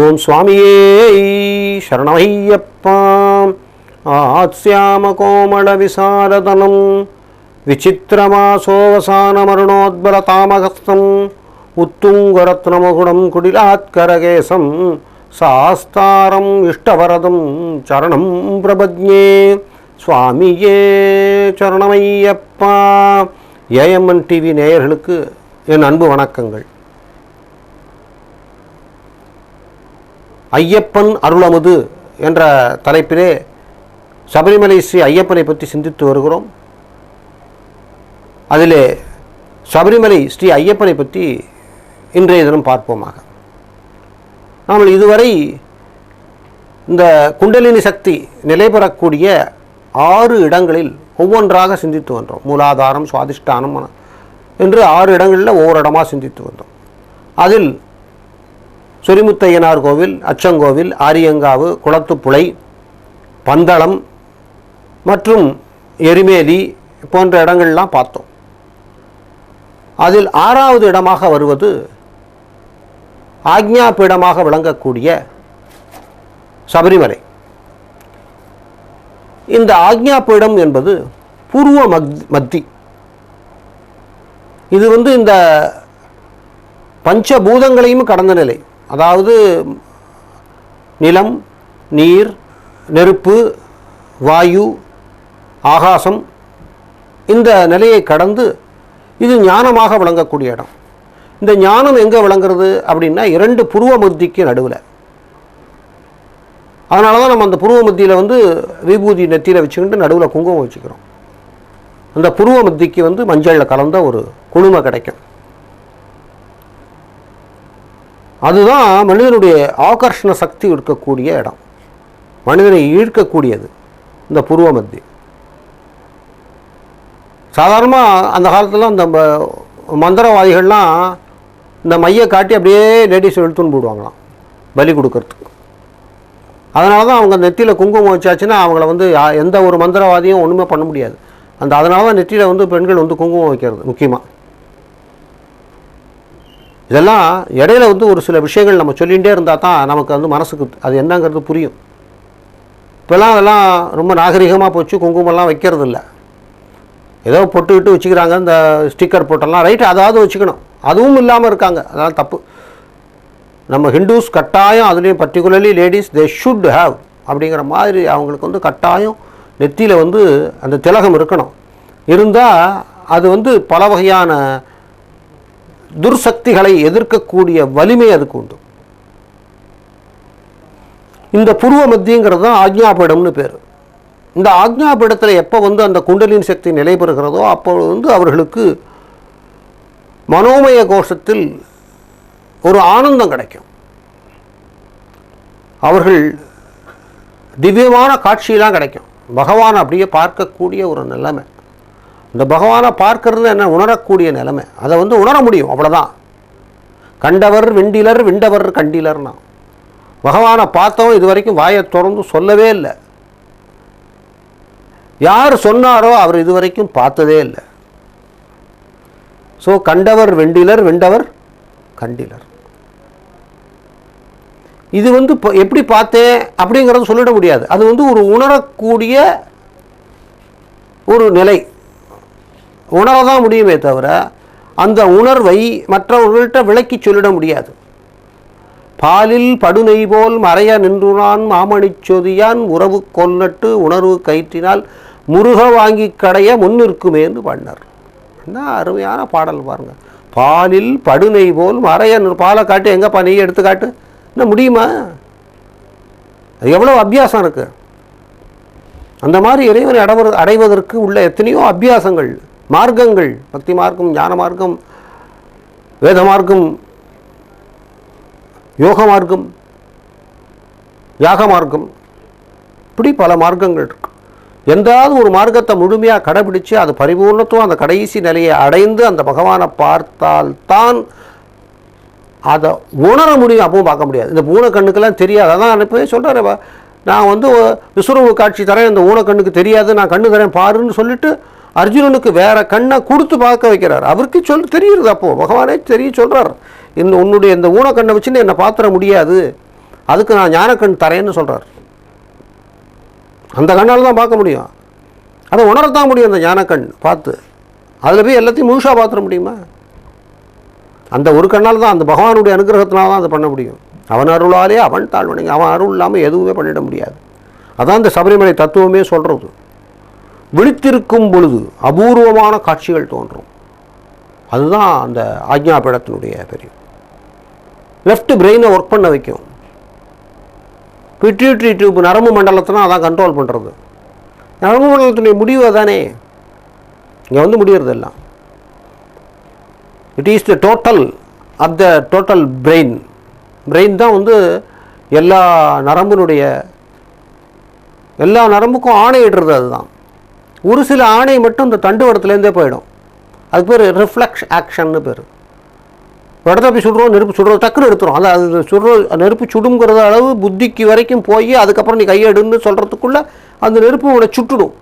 ஓம் சுவாமியே சரணமையப்பா ஆத்ஸ்யாம கோமள விசாரதனம். விசித்திரமாசோவசானமருணோத்பல தாமகஸ்தம் உத்துங்கரத்னமகுடம் குடிலாத்கரகேசம். சாஸ்தாரம் இஷ்டவரதம் சரணம் பிரபத்யே சுவாமியே சரணமையப்பா ஏஎம்என் டிவி நேயர்களுக்கு என் அன்பு வணக்கங்கள். ஐயப்பன் அருளமுது என்ற தலைப்பிலே சபரிமலை ஸ்ரீ ஐயப்பனை பற்றி சிந்தித்து வருகிறோம். அதிலே சபரிமலை ஸ்ரீ ஐயப்பனை பற்றி இன்றைய தினம் பார்ப்போமாக. நாம் இதுவரை இந்த குண்டலினி சக்தி நிலை பெறக்கூடிய ஆறு இடங்களில் ஒவ்வொன்றாக சிந்தித்து வந்தோம். மூலாதாரம் சுவாதிஷ்டானம் என்று ஆறு இடங்களில் ஒவ்வொரு இடமாக சிந்தித்து வந்தோம். அதில் சொரிமுத்தையனார் கோவில் அச்சங்கோவில் ஆரியங்காவு குளத்துப்புழை பந்தளம் மற்றும் எரிமேலி போன்ற இடங்கள்லாம் பார்த்தோம். அதில் ஆறாவது இடமாக வருவது ஆக்ஞா பீடமாக விளங்கக்கூடிய சபரிமலை. இந்த ஆக்ஞா பீடம் என்பது பூர்வ மக் மத்தி. இது வந்து இந்த பஞ்சபூதங்களையும் கடந்த நிலை. அதாவது நிலம் நீர் நெருப்பு வாயு ஆகாசம் இந்த நிலையை கடந்து இது ஞானமாக விளங்கக்கூடிய இடம். இந்த ஞானம் எங்கே விளங்குறது அப்படின்னா இரண்டு புருவ நடுவில். அதனால தான் நம்ம அந்த புருவ மத்தியில் வந்து விபூதி நெத்தியில் வச்சுக்கிட்டு நடுவில் குங்குமம் வச்சுக்கிறோம். அந்த புருவமத்திக்கு வந்து மஞ்சளில் கலந்த ஒரு குழுமை கிடைக்கும். அதுதான் மனிதனுடைய ஆகர்ஷண சக்தி இருக்கக்கூடிய இடம். மனிதனை ஈர்க்கக்கூடியது இந்த பூர்வ மத்திய. சாதாரணமாக அந்த காலத்தில் அந்த மந்திரவாதிகள்லாம் இந்த மையை காட்டி அப்படியே லேடிஸ் இழுத்துன்னு போடுவாங்களாம் பலி கொடுக்கறதுக்கு. அதனால தான் அவங்க நெத்தியில் குங்குமம் வச்சாச்சுன்னா அவங்கள வந்து யா- எந்த ஒரு மந்திரவாதியும் ஒன்றுமே பண்ண முடியாது. அந்த அதனால தான் நெத்தியில் வந்து பெண்கள் வந்து குங்குமம் வைக்கிறது முக்கியமாக இதெல்லாம் இடையில வந்து ஒரு சில விஷயங்கள் நம்ம சொல்லிகிட்டே இருந்தால் தான் நமக்கு வந்து மனசுக்கு அது என்னங்கிறது புரியும். இப்போல்லாம் அதெல்லாம் ரொம்ப நாகரிகமாக போச்சு குங்குமம்லாம் வைக்கிறது இல்லை ஏதோ பொட்டுக்கிட்டு வச்சுக்கிறாங்க இந்த ஸ்டிக்கர் போட்டெல்லாம். ரைட்டு அதாவது வச்சுக்கணும். அதுவும் இல்லாமல் இருக்காங்க. அதனால் தப்பு. நம்ம ஹிந்துஸ் கட்டாயம் அதுலேயும் particularly ladies they should have அப்படிங்கிற மாதிரி அவங்களுக்கு வந்து கட்டாயம் நெத்தியில் வந்து அந்த திலகம் இருக்கணும். இருந்தால் அது வந்து பல வகையான துர்சக்திகளை எதிர்க்கக்கூடிய வலிமை அதுக்கு உண்டு. இந்த புருவ மத்தியங்கிறது தான் ஆக்ஞாபீடம்னு பேர். இந்த ஆக்ஞாபீடத்தில் எப்போ வந்து அந்த குண்டலின் சக்தி நிலை பெறுகிறதோ அப்போ வந்து அவர்களுக்கு மனோமய கோஷத்தில் ஒரு ஆனந்தம் கிடைக்கும். அவர்கள் திவ்யமான காட்சியெல்லாம் கிடைக்கும். பகவான் அப்படியே பார்க்கக்கூடிய ஒரு நிலைமை. இந்த பகவானை பார்க்கறது என்ன? உணரக்கூடிய நிலைமை. அதை வந்து உணர முடியும். அவ்வளோதான் கண்டவர் வெண்டிலர் விண்டவர் கண்டிலர்னா. பகவானை பார்த்தவன் இது வரைக்கும் வாயை திறந்து சொல்லவே இல்லை. யார் சொன்னாரோ அவர் இதுவரைக்கும் பார்த்ததே இல்லை. ஸோ கண்டவர் வெண்டிலர் வெண்டவர் கண்டிலர். இது வந்து இப்போ எப்படி பார்த்தேன்? அப்படிங்கிறத சொல்லிட முடியாது. அது வந்து ஒரு உணரக்கூடிய ஒரு நிலை. உணரதான் முடியுமே தவிர அந்த உணர்வை மற்றவர்கள்ட்ட விளக்கி சொல்லிட முடியாது. பாலில் படுநெய் போல் மறைய நின்றுனான் மாமணி சொதியான் உறவு கொல்லட்டு உணர்வு கயிற்றினால் முருக வாங்கி கடைய முன்னிற்குமேன்னு பாடினார் என்ன அருமையான பாடல் பாருங்கள் பாலில் படுநெய் போல் மறைய நின்று- பாலை காட்டு எங்கப்பா நெய் எடுத்து காட்டு? என்ன முடியுமா? அது எவ்வளோ அபியாசம் இருக்குது அந்த மாதிரி இறைவனை அடைவது அடைவதற்கு உள்ள எத்தனையோ அபியாசங்கள். மார்க்கங்கள் பக்தி மார்க்கம் ஞான மார்க்கம் வேத மார்க்கம் யோக மார்க்கம் யாக மார்க்கம் இப்படி பல மார்க்கங்கள் இருக்கு. எந்தாவது ஒரு மார்க்கத்தை முழுமையாக கடைபிடிச்சு அது பரிபூர்ணத்துவம் அந்த கடைசி நிலையை அடைந்து அந்த பகவானை பார்த்தால்தான் அதை உணர முடியும். அப்பவும் பார்க்க முடியாது. இந்த ஊனக்கண்ணுக்கெல்லாம் தெரியாது. அதான் அனுப்பவே சொல்கிறேன் நான் வந்து விஸ்வரூப காட்சி தரேன் இந்த ஊனக்கண்ணுக்கு தெரியாது நான் கண்ணு தரேன் பாருன்னு சொல்லிட்டு அர்ஜுனனுக்கு வேற கண்ணை கொடுத்து பார்க்க வைக்கிறார். அவருக்கு சொல் தெரியுது அப்போது பகவானே தெரிய சொல்கிறார் இந்த உன்னுடைய இந்த ஊனக்கண்ணை வச்சுன்னு என்னை பாத்திர முடியாது. அதுக்கு நான் ஞானக்கண் தரேன்னு சொல்கிறார் அந்த கண்ணால் தான் பார்க்க முடியும். அதை உணரத்தான் முடியும் அந்த ஞானக்கண் பார்த்து. அதில் போய் எல்லாத்தையும் முழுசாக பார்த்துட முடியுமா? அந்த ஒரு கண்ணால் தான் அந்த பகவானுடைய அனுகிரகத்தினால தான் அதை பண்ண முடியும். அவன் அருளாலே அவன் தாழ்வணங்க அவன் அருள் இல்லாமல் எதுவுமே பண்ணிட முடியாது. அதான் இந்த சபரிமலை தத்துவமே சொல்கிறது விழித்திருக்கும் பொழுது அபூர்வமான காட்சிகள் தோன்றும். அதுதான் அந்த ஆக்ஞாபீடத்தினுடைய பெரிய லெஃப்ட் பிரெயினை ஒர்க் பண்ண வைக்கும். பிட்யூட்ரி டியூப் நரம்பு மண்டலத்தை அதான் கண்ட்ரோல் பண்ணுறது நரம்பு மண்டலத்தினுடைய முடிவு அதானே? இங்கே வந்து முடிகிறது எல்லாம் it is the total of the total brain brain தான் வந்து எல்லா நரம்பினுடைய எல்லா நரம்புக்கும் ஆணையிடுறது அதுதான். ஒரு சில ஆணை மட்டும் இந்த தண்டுவடத்துலேருந்தே போயிடும். அதுக்கு பேர் ரிஃப்ளெக்ஷ் ஆக்ஷன்னு பேர். இடத்த போய் சுடுறோம் நெருப்பு சுடுறோம் டக்குன்னு எடுத்துரும். அது அது சுடுறோம் நெருப்பு சுடுங்கிறத அளவு புத்திக்கு வரைக்கும் போய் அதுக்கப்புறம் நீ கையெடுன்னு சொல்கிறதுக்குள்ளே அந்த நெருப்பு உன்னை சுட்டுடும்.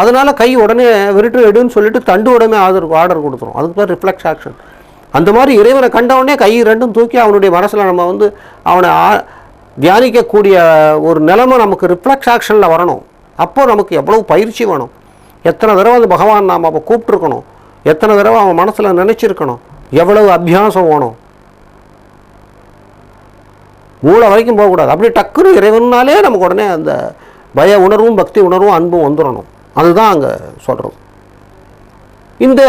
அதனால் கை உடனே விருட்டு எடுன்னு சொல்லிட்டு தண்டு உடனே ஆர்டர் ஆர்டர் கொடுத்துரும். அதுக்கு பேர் ரிஃப்ளெக்ஸ் ஆக்ஷன் அந்த மாதிரி இறைவனை கண்ட உடனே கை ரெண்டும் தூக்கி அவனுடைய மனசில் நம்ம வந்து அவனை தியானிக்கக்கூடிய ஒரு நிலைமை நமக்கு ரிஃப்ளெக்ஸ் ஆக்ஷனில் வரணும். அப்போ நமக்கு எவ்வளவு பயிற்சி வேணும்? எத்தனை தடவை அந்த பகவான் நாம் அப்போ கூப்பிட்ருக்கணும் எத்தனை தடவை அவன் மனசில் நினச்சிருக்கணும்? எவ்வளவு அபியாசம் வேணும்? மூளை வரைக்கும் போகக்கூடாது. அப்படி டக்குனு இறைவனாலே நமக்கு உடனே அந்த பய உணர்வும் பக்தி உணர்வும் அன்பும் வந்துடணும் அதுதான் அங்கே சொல்கிறது இந்த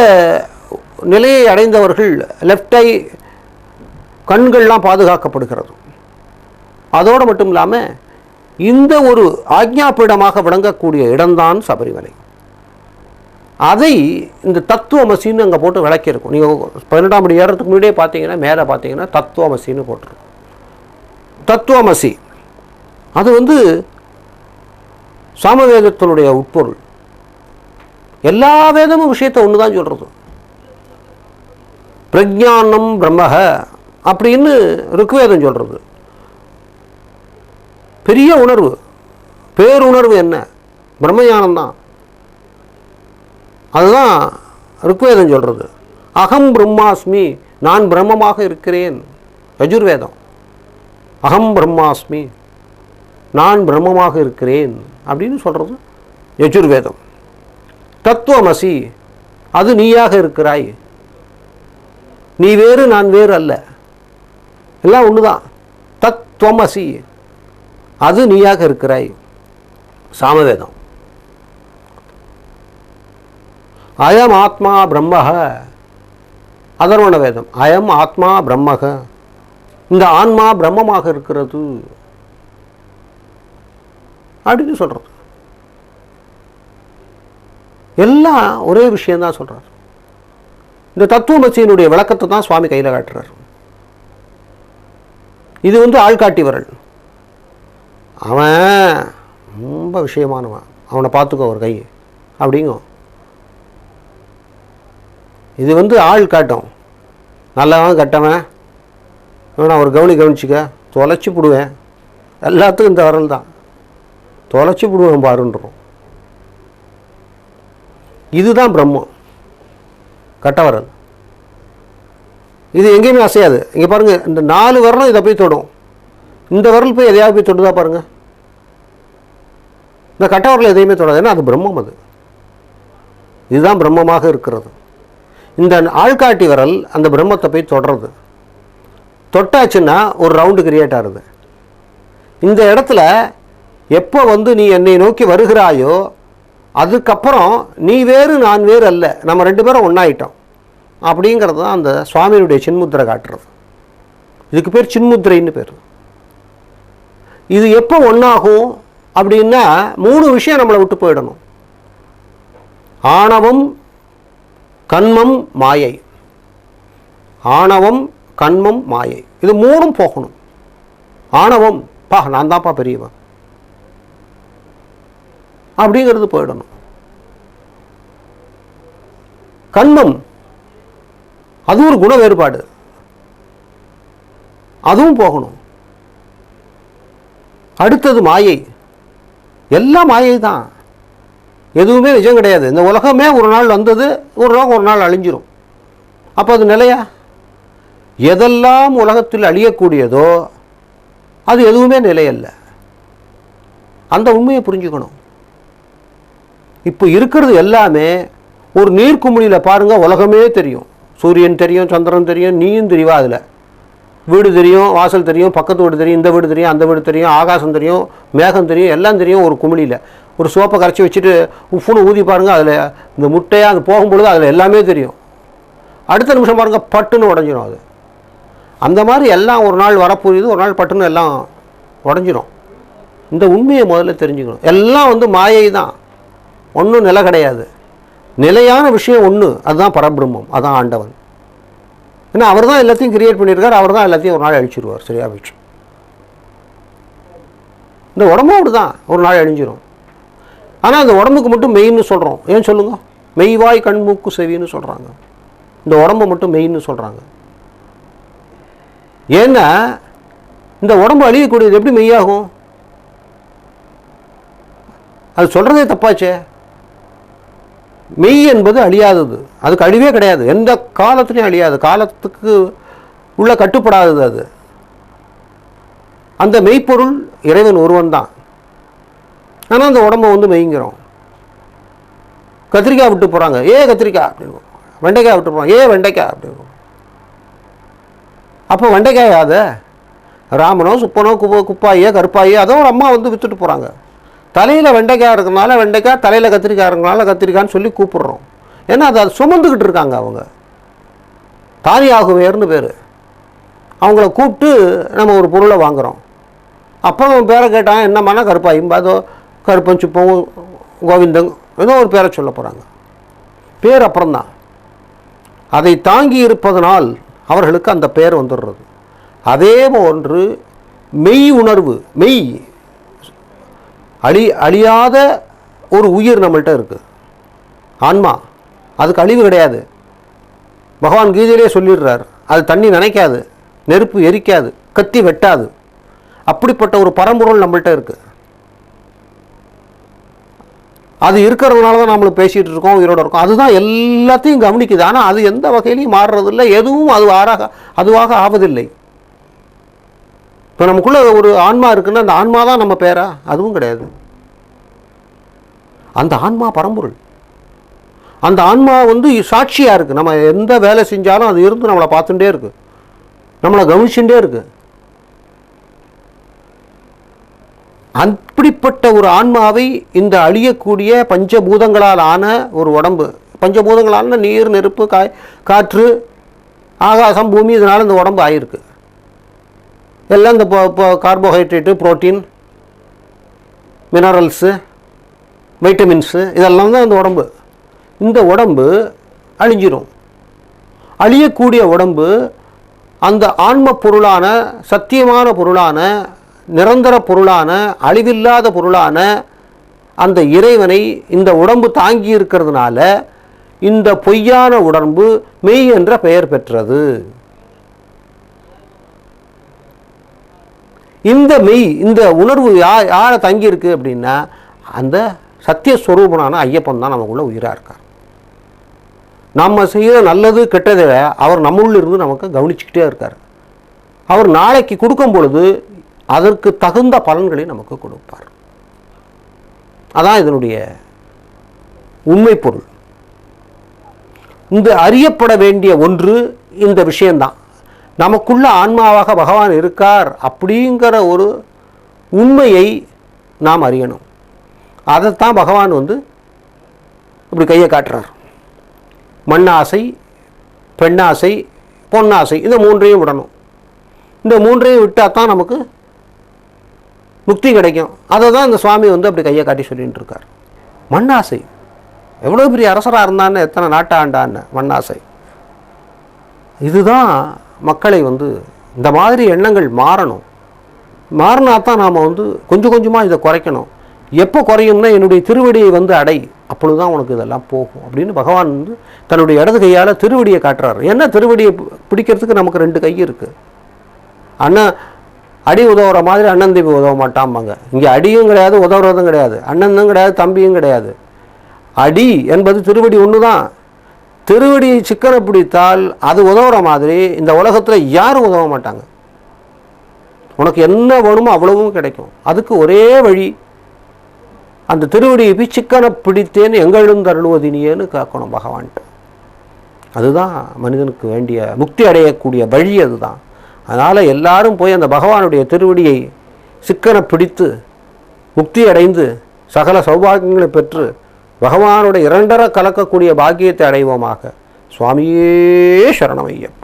நிலையை அடைந்தவர்கள் லெஃப்ட் ஐ கண்கள்லாம் பாதுகாக்கப்படுகிறது. அதோடு மட்டும் இல்லாமல் இந்த ஒரு ஆக்ஞாபீடமாக விளங்கக்கூடிய இடம்தான் சபரிமலை. அதை இந்த தத்துவமசின்னு அங்கே போட்டு விளக்கியிருக்கும். நீங்கள் பதினெட்டாம் மணி ஏறத்துக்கு முன்னாடியே பார்த்தீங்கன்னா மேலே பார்த்தீங்கன்னா தத்துவமசின்னு போட்டிருக்கும். தத்துவமசி அது வந்து சாமவேதத்தினுடைய உட்பொருள். எல்லா வேதமும் விஷயத்தை ஒன்று தான் சொல்கிறது பிரஜானம் பிரம்மக அப்படின்னு ருக்வேதம் சொல்கிறது பெரிய உணர்வு. பேருணர்வு என்ன? பிரம்மஞானம் தான் அதுதான் ருக்வேதம் சொல்கிறது அகம் பிரம்மாஸ்மி நான் பிரம்மமாக இருக்கிறேன். யஜுர்வேதம். அகம் பிரம்மாஸ்மி நான் பிரம்மமாக இருக்கிறேன் அப்படின்னு சொல்கிறது யஜுர்வேதம். தத்துவமசி அது நீயாக இருக்கிறாய். நீ வேறு நான் வேறு அல்ல. எல்லாம் ஒன்று தான் தத்துவமசி. அது நீயாக இருக்கிறாய். சாமவேதம். அயம் ஆத்மா பிரம்மக அதர்வண வேதம். அயம் ஆத்மா பிரம்மக இந்த ஆன்மா பிரம்மமாக இருக்கிறது. அப்படின்னு சொல்கிறது எல்லாம் ஒரே விஷயந்தான் சொல்கிறார் இந்த தத்துவமசியினுடைய விளக்கத்தை தான் சுவாமி கையில் காட்டுறார். இது வந்து ஆள்காட்டி வரல். அவன் ரொம்ப விஷயமானவன். அவனை பார்த்துக்கோ ஒரு கை. அப்படிங்கும் இது வந்து ஆள் காட்டும். நல்லவன் கட்டவன். இவனை அவர் கவனி கவனிச்சிக்க. தொலைச்சி போடுவேன். எல்லாத்துக்கும் இந்த வரல் தான். தொலைச்சி விடுவேன் பாருன்றோம். இதுதான் பிரம்மம். கட்டவரல் இது எங்கேயுமே அசையாது. இங்கே பாருங்கள் இந்த நாலு வரலும் இதை போய் தொடும். இந்த வரல் போய் எதையாவது போய் தொடுதா பாருங்கள் இந்த கட்டவரல் எதையுமே தொடாது. ஏன்னா அது பிரம்மம் அது. இதுதான் பிரம்மமாக இருக்கிறது. இந்த ஆள்காட்டி விரல் அந்த பிரம்மத்தை போய் தொடுறது. தொட்டாச்சுன்னா ஒரு ரவுண்டு கிரியேட் ஆகுது. இந்த இடத்துல எப்போ வந்து நீ என்னை நோக்கி வருகிறாயோ அதுக்கப்புறம் நீ வேறு நான் வேறு அல்ல. நம்ம ரெண்டு பேரும் ஒன்றாயிட்டோம் அப்படிங்கிறது தான் அந்த சுவாமியினுடைய சின்முத்திரை காட்டுறது. இதுக்கு பேர் சின்முத்திரைன்னு பேர். இது எப்போ ஒன்றாகும் அப்படின்னா மூணு விஷயம் நம்மளை விட்டு போயிடணும். ஆணவம் கண்மம் மாயை. ஆணவம் கண்மம் மாயை. இது மூணும் போகணும். ஆணவம் பா நான் தான்ப்பா பெரியவன். அப்படிங்கிறது போயிடணும். கண்மம் அது ஒரு குண வேறுபாடு. அதுவும் போகணும். அடுத்தது மாயை. எல்லாம் மாயை தான் எதுவுமே நிஜம் கிடையாது. இந்த உலகமே ஒரு நாள் வந்தது ஒரு நாள் ஒரு நாள் அழிஞ்சிரும். அப்போ அது நிலையா? எதெல்லாம் உலகத்தில் அழியக்கூடியதோ அது எதுவுமே நிலையல்ல. அந்த உண்மையை புரிஞ்சுக்கணும். இப்போ இருக்கிறது எல்லாமே ஒரு நீர்க்குமிழியில் பாருங்கள் உலகமே தெரியும். சூரியன் தெரியும் சந்திரன் தெரியும் நீயும் தெரியவா அதில். வீடு தெரியும் வாசல் தெரியும் பக்கத்து வீடு தெரியும் இந்த வீடு தெரியும் அந்த வீடு தெரியும் ஆகாசம் தெரியும் மேகம் தெரியும் எல்லாம் தெரியும் ஒரு குமிழியில். ஒரு சோப்பை கரைச்சி வச்சுட்டு உப்புன்னு ஊதி பாருங்கள் அதில் இந்த முட்டையாக அது போகும்பொழுது அதில் எல்லாமே தெரியும். அடுத்த நிமிஷம் பாருங்கள் பட்டுன்னு உடஞ்சிடும் அது. அந்த மாதிரி எல்லாம் ஒரு நாள் வரப்புரியுது ஒரு நாள் பட்டுன்னு எல்லாம் உடஞ்சிடும் இந்த உண்மையை முதல்ல தெரிஞ்சுக்கணும். எல்லாம் வந்து மாயை தான். ஒன்றும் நிலை கிடையாது. நிலையான விஷயம் ஒன்று அதுதான் பரபிரம்மம் அதான் ஆண்டவன். ஏன்னா அவர் தான் எல்லாத்தையும் கிரியேட் பண்ணியிருக்கார் அவர் தான் எல்லாத்தையும் ஒரு நாள் அழிச்சிருவார். சரியா போயிடுச்சு. இந்த உடம்பும் அப்படி தான் ஒரு நாள் அழிஞ்சிரும். ஆனால் அந்த உடம்புக்கு மட்டும் மெயின்னு சொல்கிறோம் ஏன் சொல்லுங்க? மெய்வாய் கண் மூக்கு செவின்னு சொல்கிறாங்க இந்த உடம்பை மட்டும் மெயின்னு சொல்கிறாங்க ஏன்னா இந்த உடம்பு அழியக்கூடியது எப்படி மெய்யாகும்? அது சொல்கிறதே தப்பாச்சே. மெய் என்பது அழியாதது. அதுக்கு அழிவே கிடையாது. எந்த காலத்துலையும் அழியாது. காலத்துக்கு உள்ள கட்டுப்படாதது அது. அந்த மெய்ப்பொருள் இறைவன் ஒருவன் தான் ஆனால் அந்த உடம்பை வந்து மெய்ங்கிறோம். கத்திரிக்காய் விட்டு போகிறாங்க ஏ கத்திரிக்காய் அப்படின்னு வெண்டைக்காய் விட்டு போகிறாங்க ஏ வெண்டைக்காய் அப்படின்னு அப்போ வெண்டைக்காய் அதை ராமனோ சுப்பனோ குப்ப குப்பாயோ கருப்பாயோ அதோ ஒரு அம்மா வந்து விற்றுட்டு போகிறாங்க தலையில் வெண்டைக்காய் இருக்கனால வெண்டைக்காய் தலையில் கத்திரிக்காய் இருக்கனால கத்திரிக்காய்ன்னு சொல்லி கூப்பிடுறோம். ஏன்னா அதை அது சுமந்துக்கிட்டு இருக்காங்க அவங்க. தாரி ஆகுவேர்னு பேர். அவங்கள கூப்பிட்டு நம்ம ஒரு பொருளை வாங்குகிறோம் அப்போ அவன் பேரை கேட்டான் என்னம்மானா கருப்பாயும் அதோ கருப்பன் சுப்பம் கோவிந்தங் ஏதோ ஒரு பேரை சொல்ல போகிறாங்க பேர் அப்புறம்தான். அதை தாங்கி இருப்பதனால் அவர்களுக்கு அந்த பெயர் வந்துடுறது. அதே போன்று மெய் உணர்வு மெய் அழி அழியாத ஒரு உயிர் நம்மள்கிட்ட இருக்குது ஆன்மா. அதுக்கு அழிவு கிடையாது. பகவான் கீதையிலே சொல்லிடுறார் அது தண்ணி நினைக்காது நெருப்பு எரிக்காது கத்தி வெட்டாது. அப்படிப்பட்ட ஒரு பரம்பொருள் நம்மள்கிட்ட இருக்குது அது இருக்கிறதுனால தான் நம்மளும் பேசிகிட்டு இருக்கோம் உயிரோடு இருக்கோம். அதுதான் எல்லாத்தையும் கவனிக்குது. ஆனால் அது எந்த வகையிலையும் மாறுறதில்லை. எதுவும் அது ஆறாக அதுவாக ஆவதில்லை. இப்போ நமக்குள்ளே ஒரு ஆன்மா இருக்குன்னா அந்த ஆன்மா தான் நம்ம பேரா? அதுவும் கிடையாது. அந்த ஆன்மா பரம்பொருள். அந்த ஆன்மா வந்து சாட்சியாக இருக்குது நம்ம எந்த வேலை செஞ்சாலும் அது இருந்து நம்மளை பார்த்துட்டே இருக்கு. நம்மளை கவனிச்சுட்டே இருக்கு. அப்படிப்பட்ட ஒரு ஆன்மாவை இந்த அழியக்கூடிய பஞ்சபூதங்களால் ஆன ஒரு உடம்பு. பஞ்சபூதங்களான நீர் நெருப்பு காய் காற்று ஆகாசம் பூமி இதனால் இந்த உடம்பு ஆயிருக்கு. எல்லாம் இந்த கார்போஹைட்ரேட்டு புரோட்டீன் மினரல்ஸு வைட்டமின்ஸு இதெல்லாம் தான் இந்த உடம்பு. இந்த உடம்பு அழிஞ்சிரும். அழியக்கூடிய உடம்பு அந்த ஆன்ம பொருளான சத்தியமான பொருளான நிரந்தர பொருளான அழிவில்லாத பொருளான அந்த இறைவனை இந்த உடம்பு தாங்கி இருக்கிறதுனால இந்த பொய்யான உடம்பு மெய் என்ற பெயர் பெற்றது. இந்த மெய் இந்த உணர்வு யா யாரை தங்கியிருக்கு அப்படின்னா அந்த சத்தியஸ்வரூபனான ஐயப்பன் தான் நமக்குள்ள உயிராக இருக்கார். நம்ம செய்கிற நல்லது கெட்டதை அவர் நம்முள்ள இருந்து நமக்கு கவனிச்சுக்கிட்டே இருக்கார். அவர் நாளைக்கு கொடுக்கும் பொழுது அதற்கு தகுந்த பலன்களை நமக்கு கொடுப்பார். அதான் இதனுடைய உண்மை பொருள். இந்த அறியப்பட வேண்டிய ஒன்று இந்த விஷயந்தான் நமக்குள்ள ஆன்மாவாக பகவான் இருக்கார் அப்படிங்கிற ஒரு உண்மையை நாம் அறியணும். அதைத்தான் பகவான் வந்து இப்படி கையை காட்டுறார். மண்ணாசை பெண்ணாசை பொன்னாசை இந்த மூன்றையும் விடணும். இந்த மூன்றையும் விட்டால் தான் நமக்கு முக்தி கிடைக்கும். அதை தான் இந்த சுவாமி வந்து அப்படி கையை காட்டி சொல்லிகிட்டு இருக்கார் மண்ணாசை. எவ்வளோ பெரிய அரசராக இருந்தான்னு எத்தனை நாட்டாண்டான்னு மண்ணாசை. இதுதான் மக்களை வந்து இந்த மாதிரி எண்ணங்கள் மாறணும். மாறினா தான் நாம் வந்து கொஞ்சம் கொஞ்சமாக இதை குறைக்கணும். எப்போ குறையும்னா என்னுடைய திருவடியை வந்து அடை அப்பொழுது தான் உனக்கு இதெல்லாம் போகும் அப்படின்னு பகவான் வந்து தன்னுடைய இடது கையால் திருவடியை காட்டுறாரு. என்ன திருவடியை பிடிக்கிறதுக்கு நமக்கு ரெண்டு கை இருக்குது அண்ணன் அடி உதவுற மாதிரி அண்ணன் தம்பி உதவ மாட்டாம்பாங்க. இங்கே அடியும் கிடையாது உதவுறதும் கிடையாது. அண்ணன் தான் கிடையாது தம்பியும் கிடையாது. அடி என்பது திருவடி ஒன்று தான் திருவடி சிக்கனை பிடித்தால் அது உதவுற மாதிரி இந்த உலகத்தில் யாரும் உதவ மாட்டாங்க. உனக்கு என்ன வேணுமோ அவ்வளவும் கிடைக்கும். அதுக்கு ஒரே வழி அந்த திருவடியை போய் சிக்கனை பிடித்தேன்னு எங்களும் தருளுவதினியேன்னு கேட்கணும் பகவான்கிட்ட. அதுதான் மனிதனுக்கு வேண்டிய முக்தி அடையக்கூடிய வழி அதுதான். அதனால் எல்லாரும் போய் அந்த பகவானுடைய திருவடியை சிக்கனை பிடித்து முக்தி அடைந்து சகல சௌபாகியங்களை பெற்று பகவானுடைய இரண்டர கலக்கக்கூடிய பாக்கியத்தை அடைவோமாக. சுவாமியே சரணமையப்பா